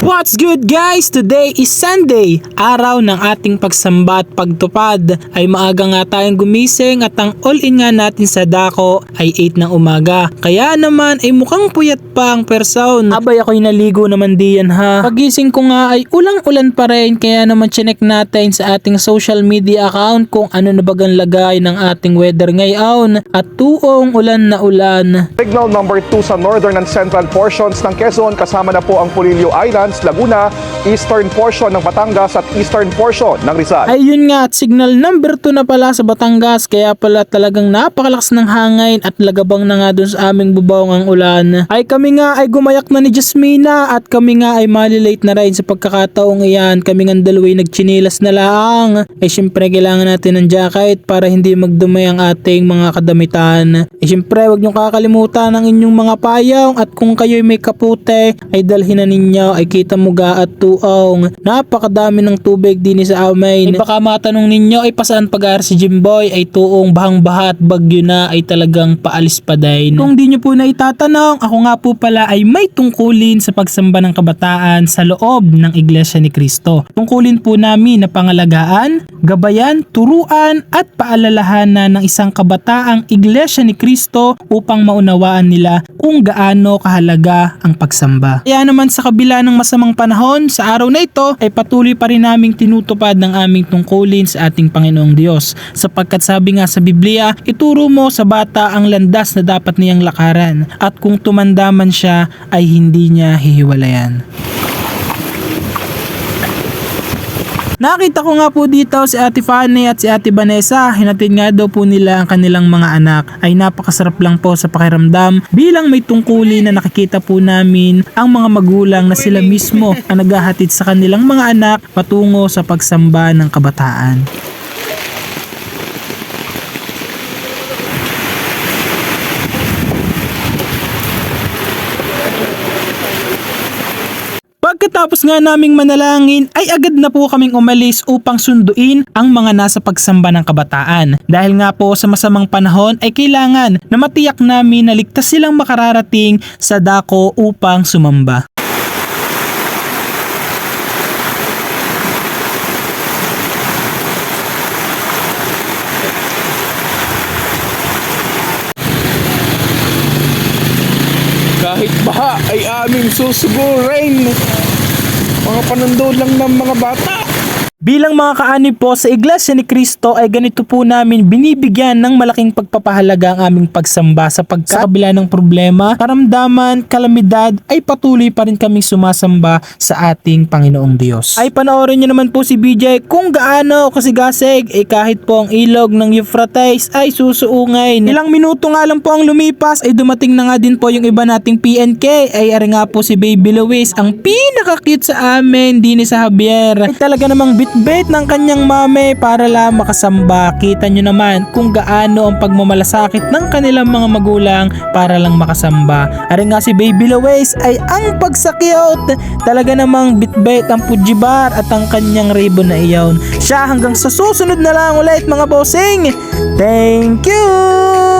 What's good guys? Today is Sunday, araw ng ating pagsamba at pagtupad. Ay maaga nga tayong gumising at ang all-in nga natin sa dako ay 8 ng umaga. Kaya naman ay mukhang puyat pa ang person. Abay ako'y naligo naman diyan ha. Pagising ko nga ay ulang-ulan pa rin kaya naman chinek natin sa ating social media account kung ano na bagang lagay ng ating weather ngayon. At tuong ulan na ulan. Signal number 2 sa northern and central portions ng Quezon kasama na po ang Pulilio Islands, Laguna, eastern portion ng Batangas at eastern portion ng Rizal. Ayun nga at signal number 2 na pala sa Batangas kaya pala talagang napakalakas ng hangin at lagabang na nga dun sa aming bubong ang ulan. Ay kami nga ay gumayak na ni Jasmina at kami nga ay malilate na rin sa pagkakataong iyan. Kami nga dalaway nagchinilas na lang. Eh syempre kailangan natin ng jacket para hindi magdumay ang ating mga kadamitan. Eh syempre wag niyong kakalimutan ang inyong mga payong at kung kayo'y may kapute ay dalhin na ninyo ay kita mo ga at tuong. Napakadami ng tubig din sa amin. Ay baka matanong ninyo ay pasaan pag si Jimboy ay tuong bahang bahat bagyo na ay talagang paalis pa din. Kung di nyo po na itatanong, ako nga po pala ay may tungkulin sa pagsamba ng kabataan sa loob ng Iglesia ni Cristo. Tungkulin po namin na pangalagaan, gabayan, turuan at paalalahanan ng isang kabataang Iglesia ni Cristo upang maunawaan nila kung gaano kahalaga ang pagsamba. Kaya naman sa kabila ng masamang panahon, sa araw na ito ay patuloy pa rin naming tinutupad ng aming tungkulin sa ating Panginoong Diyos. Sapagkat sabi nga sa Biblia, ituro mo sa bata ang landas na dapat niyang lakaran at kung tumanda man siya ay hindi niya hihiwalayan. Nakita ko nga po dito si Ate Fanny at si Ate Vanessa. Hinatid nga daw po nila ang kanilang mga anak. Ay napakasarap lang po sa pakiramdam bilang may tungkulin na nakikita po namin ang mga magulang na sila mismo ang naghahatid sa kanilang mga anak patungo sa pagsamba ng kabataan. Pagkatapos nga naming manalangin ay agad na po kaming umalis upang sunduin ang mga nasa pagsamba ng kabataan. Dahil nga po sa masamang panahon ay kailangan na matiyak namin na ligtas silang makararating sa dako upang sumamba. Kahit baha ay aming susugurin. Mga panandod lang ng mga bata. Bilang mga kaanib po sa Iglesia ni Cristo ay ganito po namin binibigyan ng malaking pagpapahalaga ang aming pagsamba sa kabila ng problema, karamdaman, kalamidad ay patuloy pa rin kaming sumasamba sa ating Panginoong Diyos. Ay panoorin nyo naman po si BJ kung gaano kasigasig eh kahit po ang ilog ng Euphrates ay susuungay. Ilang minuto nga lang po ang lumipas ay dumating na nga din po yung iba nating PNK ay ari nga po si Baby Luis ang pinaka-cute sa amin din sa Javier. Ay talaga namang bitbit ng kanyang mame para lang makasamba. Kita nyo naman kung gaano ang pagmamalasakit ng kanilang mga magulang para lang makasamba. Ari nga si Baby Luis ay ang pagsakyot. Talaga namang bitbit ang pujibar at ang kanyang ribbon na iyon. Siya hanggang sa susunod na lang ulit mga bossing. Thank you!